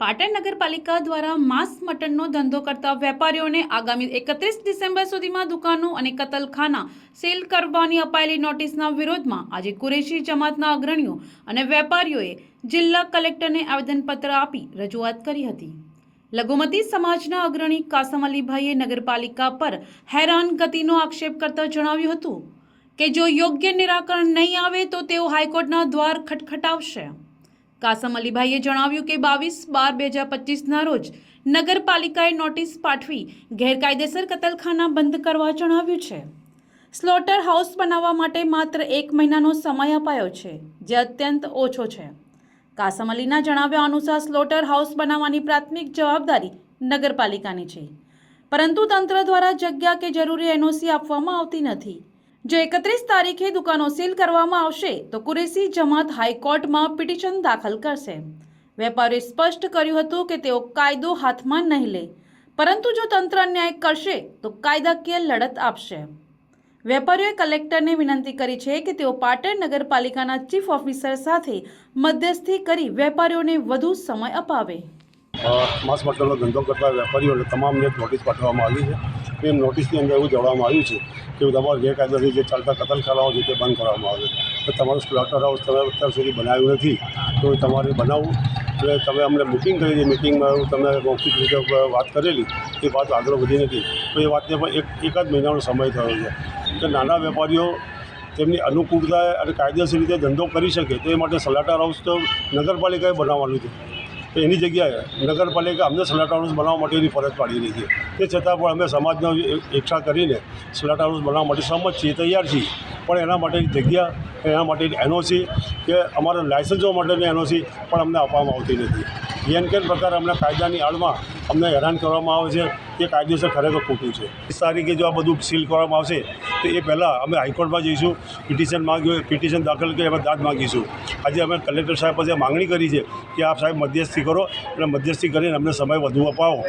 પાટણ નગરપાલિકા દ્વારા માંસ મટનનો ધંધો કરતા વેપારીઓને આગામી એકત્રીસ ડિસેમ્બર સુધીમાં દુકાનો અને કતલખાના સેલ કરવાની અપાયેલી નોટિસના વિરોધમાં આજે કુરેશી જમાતના અગ્રણીઓ અને વેપારીઓએ જિલ્લા કલેક્ટરને આવેદનપત્ર આપી રજૂઆત કરી હતી. લઘુમતી સમાજના અગ્રણી કાસમ અલીભાઈએ નગરપાલિકા પર હેરાનગતિનો આક્ષેપ કરતા જણાવ્યું હતું કે જો યોગ્ય નિરાકરણ નહીં આવે તો તેઓ હાઈકોર્ટના દ્વાર ખટખટાવશે. કાસમ અલીભાઈએ જણાવ્યું કે બાવીસ બાર બે હજાર પચીસના રોજ નગરપાલિકાએ નોટિસ પાઠવી ગેરકાયદેસર કતલખાના બંધ કરવા જણાવ્યું છે. સ્લોટર હાઉસ બનાવવા માટે માત્ર એક મહિનાનો સમય અપાયો છે, જે અત્યંત ઓછો છે. કાસમ અલીના જણાવ્યા અનુસાર સ્લોટર હાઉસ બનાવવાની પ્રાથમિક જવાબદારી નગરપાલિકાની છે. પરંતુ તંત્ર દ્વારા જગ્યા કે જરૂરી એનઓસી આપવામાં આવતી નથી. જો એકત્રીસ તારીખે દુકાનો સીલ કરવામાં આવશે, તો કુરેશી જમાત હાઈકોર્ટમાં પિટિશન દાખલ કરશે. વેપારીએ સ્પષ્ટ કર્યું હતું કે તેઓ કાયદો હાથમાં નહીં લે. પરંતુ જો તંત્ર અન્યાય કરશે, તો કાયદાકીય લડત આપશે. વેપારીઓએ કલેક્ટરને વિનંતી કરી છે કે તેઓ પાટણ નગરપાલિકાના ચીફ ઓફિસર સાથે મધ્યસ્થી કરી વેપારીઓને વધુ સમય અપાવે. માસ મટલનો ધંધો કરતા વેપારીઓને તમામને નોટિસ પાઠવવામાં આવી છે. એ નોટિસની અંદર એવું જણાવવામાં આવ્યું છે કે તમારે ગેરકાયદેસર જે ચાલતા કતલખાનાઓ છે તે બંધ કરવામાં આવે તો તમારું સ્લોટર હાઉસ તમે અત્યાર સુધી બનાવ્યું નથી, તો તમારે બનાવવું. એટલે તમે અમને બુકિંગ કરી હતી મિટિંગમાં તમે મૌખિક રીતે વાત કરેલી, એ વાત આગળ વધી નથી. તો એ વાતને પણ એક એક જ મહિનાનો સમય થયો છે. કે નાના વેપારીઓ તેમની અનુકૂળતા અને કાયદેસર રીતે ધંધો કરી શકે તે માટે સલાટર હાઉસ તો નગરપાલિકાએ બનાવવાનું છે. તો એની જગ્યાએ નગરપાલિકા અમને સલાટા હાઉસ બનાવવા માટેની ફરજ પાડી રહી છે. તે છતાં પણ અમે સમાજનો એકઠા કરીને સ્લાટર હાઉસ બનાવવા માટે સહમત છીએ, તૈયાર છીએ. પણ એના માટેની જગ્યા, એના માટેની એનઓસી કે અમારા લાયસન્સો માટેની એનઓસી પણ અમને આપવામાં આવતી નથી. જેન કેન પ્રકારે અમને કાયદાની આડમાં અમને હેરાન કરવામાં આવે છે. તે કાયદેસર ખરેખર ખોટું છે. ત્રીસ તારીખે જો આ બધું સીલ કરવામાં આવશે, તો એ પહેલાં અમે હાઈકોર્ટમાં જઈશું, પિટિશન માંગ્યું, પિટિશન દાખલ કરી અમે દાદ માગીશું. આજે અમે કલેક્ટર સાહેબ પાસે માંગણી કરી છે કે આપ સાહેબ મધ્યસ્થી કરો, અને મધ્યસ્થી કરીને અમને સમય વધુ અપાવો.